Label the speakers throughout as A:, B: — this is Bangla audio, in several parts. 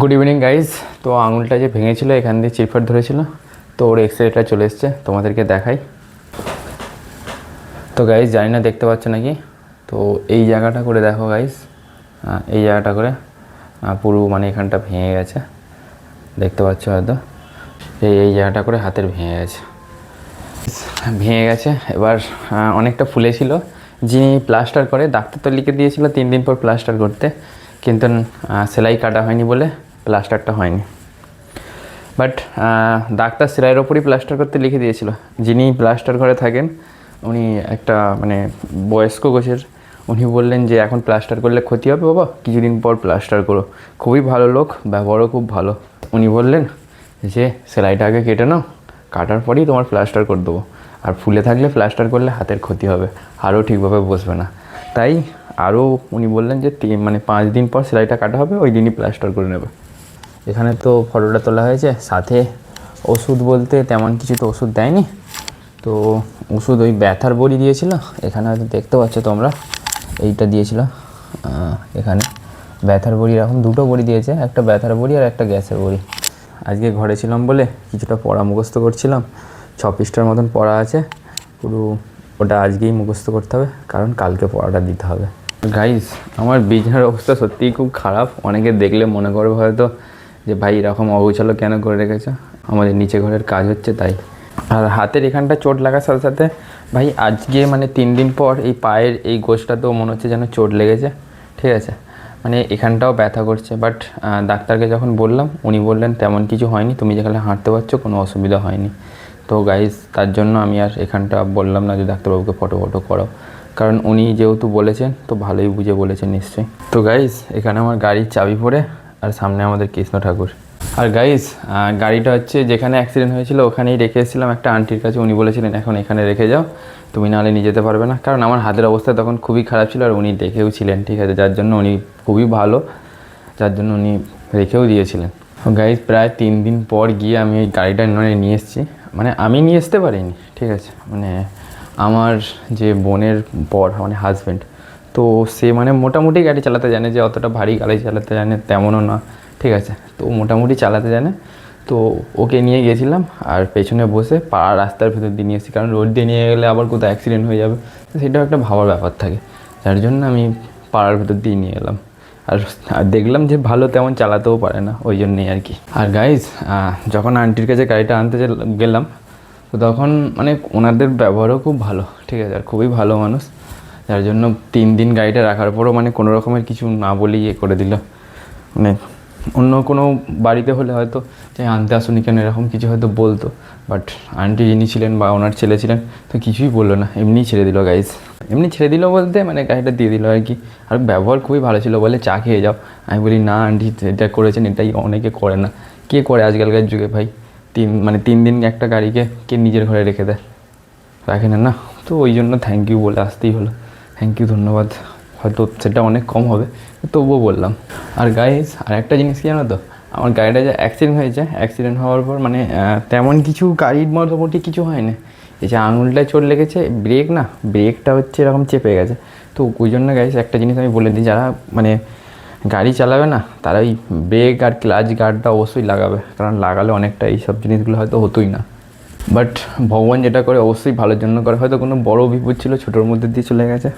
A: গুড ইভিনিং গাইজ তো আঙুলটা যে ভেঙেছিল, এখান দিয়ে চিরফাট ধরেছিল, তো ওর এক্স রেটা চলে এসছে, তোমাদেরকে দেখাই। তো গাইজ জানি না, দেখতে পাচ্ছ নাকি? তো এই জায়গাটা করে দেখো গাইজ এই জায়গাটা করে পুরো মানে এখানটা ভেঙে গেছে। দেখতে পাচ্ছ হয়তো? এই এই জায়গাটা করে হাতের ভেঙে গেছে। ভেঙে গেছে। এবার অনেকটা ফুলেছিল যিনি প্লাস্টার করে, ডাক্তার তো লিখে দিয়েছিল তিন দিন পর প্লাস্টার করতে। কিন্তু সেলাই কাটা হয়নি বলে প্লাস্টারটা হয়নি। বাট ডাক্তার সেলাইয়ের ওপরই প্লাস্টার করতে লিখে দিয়েছিল। যিনি প্লাস্টার ঘরে থাকেন, উনি একটা মানে বয়স্ক গোছের, উনি বললেন যে, এখন প্লাস্টার করলে ক্ষতি হবে বাবা, কিছুদিন পর প্লাস্টার করো। খুবই ভালো লোক, ব্যবহারও খুব ভালো। উনি বললেন যে, সেলাইটা আগে কেটে নাও, কাটার পরেই তোমার প্লাস্টার করে দেবো। আর ফুলে থাকলে প্লাস্টার করলে হাতের ক্ষতি হবে আরও ঠিকভাবে বসবে না। তাই আরও উনি বললেন যে মানে পাঁচ দিন পর সেলাইটা কাটা হবে, ওই দিনই প্লাস্টার করে নেবে। এখানে তো ফটোটা তোলা হয়েছে, সাথে ওষুধ বলতে তেমন কিছু তো ওষুধ দেয়নি। তো ওষুধ ওই ব্যথার বড়ি দিয়েছিল, এখানে হয়তো দেখতে পাচ্ছ তোমরা, এইটা দিয়েছিল এখানে। ব্যথার বড়ি এরকম দুটো বড়ি দিয়েছে, একটা ব্যথার বড়ি আর একটা গ্যাসের বড়ি। আজকে ঘরে ছিলাম বলে কিছুটা পড়া মুখস্থ করছিলাম, ছ পৃষ্ঠার মতন পড়া আছে, পুরো ওটা আজকেই মুখস্থ করতে হবে, কারণ কালকে পড়াটা দিতে হবে। গাইস আমার বিছানার অবস্থা সত্যিই খুব খারাপ, অনেকে দেখলে মনে করবে হয়তো যে ভাই এরকম অগোছালো কেন করে রেখেছো? আমাদের নিচে ঘরের কাজ হচ্ছে তাই। আর হাতের এখানটা চোট লাগার সাথে সাথে ভাই আজকে মানে তিন দিন পর এই পায়ের এই গোছটাতেও মনে হচ্ছে যেন চোট লেগেছে, ঠিক আছে? মানে এখানটাও ব্যথা করছে বাট ডাক্তারকে যখন বললাম, উনি বললেন তেমন কিছু হয়নি, তুমি যেখানে হাঁটতে পারছ কোনো অসুবিধা হয়নি। তো গাইজ তার জন্য আমি আর এখানটা বললাম না যে ডাক্তারবাবুকে ফটো ফটো করো কারণ উনি যেহেতু বলেছেন, তো ভালোই বুঝে বলেছেন নিশ্চয়ই। তো গাইজ এখানে আমার গাড়ির চাবি পড়ে। আর সামনে আমাদের কৃষ্ণ ঠাকুর। আর গাইজ গাড়িটা হচ্ছে যেখানে অ্যাক্সিডেন্ট হয়েছিল, ওখানেই রেখে এসেছিলাম। একটা আন্টির কাছে উনি বলেছিলেন, এখন এখানে রেখে যাও, তুমি নাহলে নিয়ে যেতে পারবে না। কারণ আমার হাতের অবস্থা তখন খুবই খারাপ ছিল, আর উনি দেখেও ছিলেন, ঠিক আছে? যার জন্য উনি খুবই ভালো, যার জন্য উনি রেখেও দিয়েছিলেন। গাইজ প্রায় তিন দিন পর গিয়ে আমি এই গাড়িটা মানে নিয়ে এসেছি। মানে আমি নিয়ে আসতে পারিনি, ঠিক আছে? মানে আমার যে বোনের বর মানে হাজব্যান্ড তো সে মানে মোটামুটি গাড়ি চালাতে জানে যে অতটা ভারী গাড়ি চালাতে জানে তেমনও না, ঠিক আছে? তো মোটামুটি চালাতে জানে। তো ওকে নিয়ে গেছিলাম আর পেছনে বসে পাড়া রাস্তার ভেতর দিয়ে নিয়ে এসেছি, কারণ রোড দিয়ে নিয়ে গেলে আবার কোথাও অ্যাক্সিডেন্ট হয়ে যাবে। তো সেটাও একটা ভাবার ব্যাপার থাকে। যার জন্য আমি পাড়ার ভেতর দিয়ে নিয়ে এলাম। আর আর দেখলাম যে ভালো তেমন চালাতেও পারে না, ওই জন্যেই আর কি। আর গাইজ যখন আন্টির কাছে গাড়িটা আনতে গেলাম, তো তখন মানে ওনাদের ব্যবহারও খুব ভালো, ঠিক আছে? আর খুবই ভালো মানুষ। যার জন্য তিন দিন গাড়িটা রাখার পরও মানে কোনো রকমের কিছু না বলেই ইয়ে করে দিল। মানে অন্য কোনো বাড়িতে হলে হয়তো যে আনতে আসুনি কেন এরকম কিছু হয়তো বলতো বাট আন্টি যিনি ছিলেন বা ওনার ছেলে ছিলেন, তো কিছুই বলল না, এমনিই ছেড়ে দিল গাইজ এমনি ছেড়ে দিল বলতে মানে গাড়িটা দিয়ে দিল আর কি। আর ব্যবহার খুবই ভালো ছিল বলে চা খেয়ে যাও। আমি বলি, না আন্টি এটা করেছেন এটাই অনেকে করে না। কে করে আজকালকার যুগে ভাই? তিন মানে তিন দিন একটা গাড়িকে কে নিজের ঘরে রেখে দেয়? রাখে না না। তো ওই জন্য থ্যাংক ইউ বলে আসতেই হলো। থ্যাংক ইউ ধন্যবাদ। হয়তো সেটা অনেক কম হবে, তবুও বললাম। আর গাইজ আর একটা জিনিস কি জানো তো? আমার গাড়িটা যে অ্যাক্সিডেন্ট হয়েছে অ্যাক্সিডেন্ট হওয়ার পর মানে তেমন কিছু গাড়ির মোটামুটি কিছু হয় না এই যে আঙুলটায় চোট লেগেছে ব্রেক না ব্রেকটা হচ্ছে এরকম চেপে গেছে। তো ওই জন্য গাইজ একটা জিনিস আমি বলে দিই, যারা মানে গাড়ি চালাবে না তারা ওই ব্রেক আর ক্লাচ গার্ডটা অবশ্যই লাগাবে। কারণ লাগালে অনেকটা এইসব জিনিসগুলো হয়তো হতোই না। বাট ভগবান যেটা করে অবশ্যই ভালোর জন্য করে। হয়তো কোনো বড় বিপদ ছিল, ছোটোর মধ্যে দিয়ে চলে গেছে।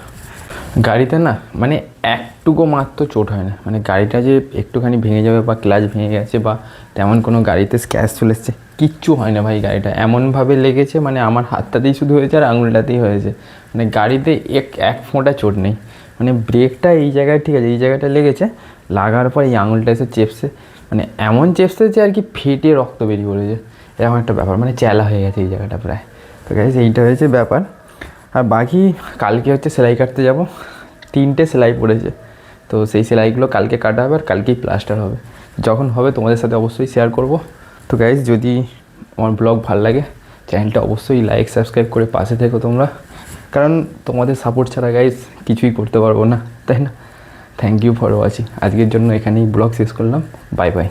A: গাড়িতে না মানে একটুকু মাত্র চোট হয় না। মানে গাড়িটা যে একটুখানি ভেঙে যাবে বা ক্লাচ ভেঙে গেছে বা তেমন কোনো গাড়িতে স্ক্যাচ চলে এসছে, কিচ্ছু হয় না ভাই গাড়িটা। এমনভাবে লেগেছে মানে আমার হাতটাতেই শুধু হয়েছে আর আঙুলটাতেই হয়েছে। মানে গাড়িতে এক এক ফোঁটা চোট নেই। মানে ব্রেকটা এই জায়গায়, ঠিক আছে, এই জায়গাটা লেগেছে। লাগার পর এই আঙুলটা এসে চেপসে মানে এমন চেপসে যে আর কি ফেটে রক্ত বেরিয়ে পড়েছে। এরকম একটা ব্যাপার মানে চেলা হয়ে গেছে এই জায়গাটা প্রায়। তো গাইজ এইটা হয়েছে ব্যাপার। আর বাকি কালকে হচ্ছে সেলাই কাটতে যাব। তিনটে সেলাই পড়েছে। তো সেই সেলাইগুলো কালকে কাটা হবে আর কালকেই প্লাস্টার হবে। যখন হবে তোমাদের সাথে অবশ্যই শেয়ার করব। তো গাইজ যদি আমার ব্লগ ভালো লাগে চ্যানেলটা অবশ্যই লাইক সাবস্ক্রাইব করে পাশে থেকো তোমরা। কারণ তোমাদের সাপোর্ট ছাড়া গাইজ কিছুই করতে পারব না, তাই না? থ্যাংক ইউ ফর ওয়াচিং আজকের জন্য এখানেই ব্লগ শেষ করলাম। Bye bye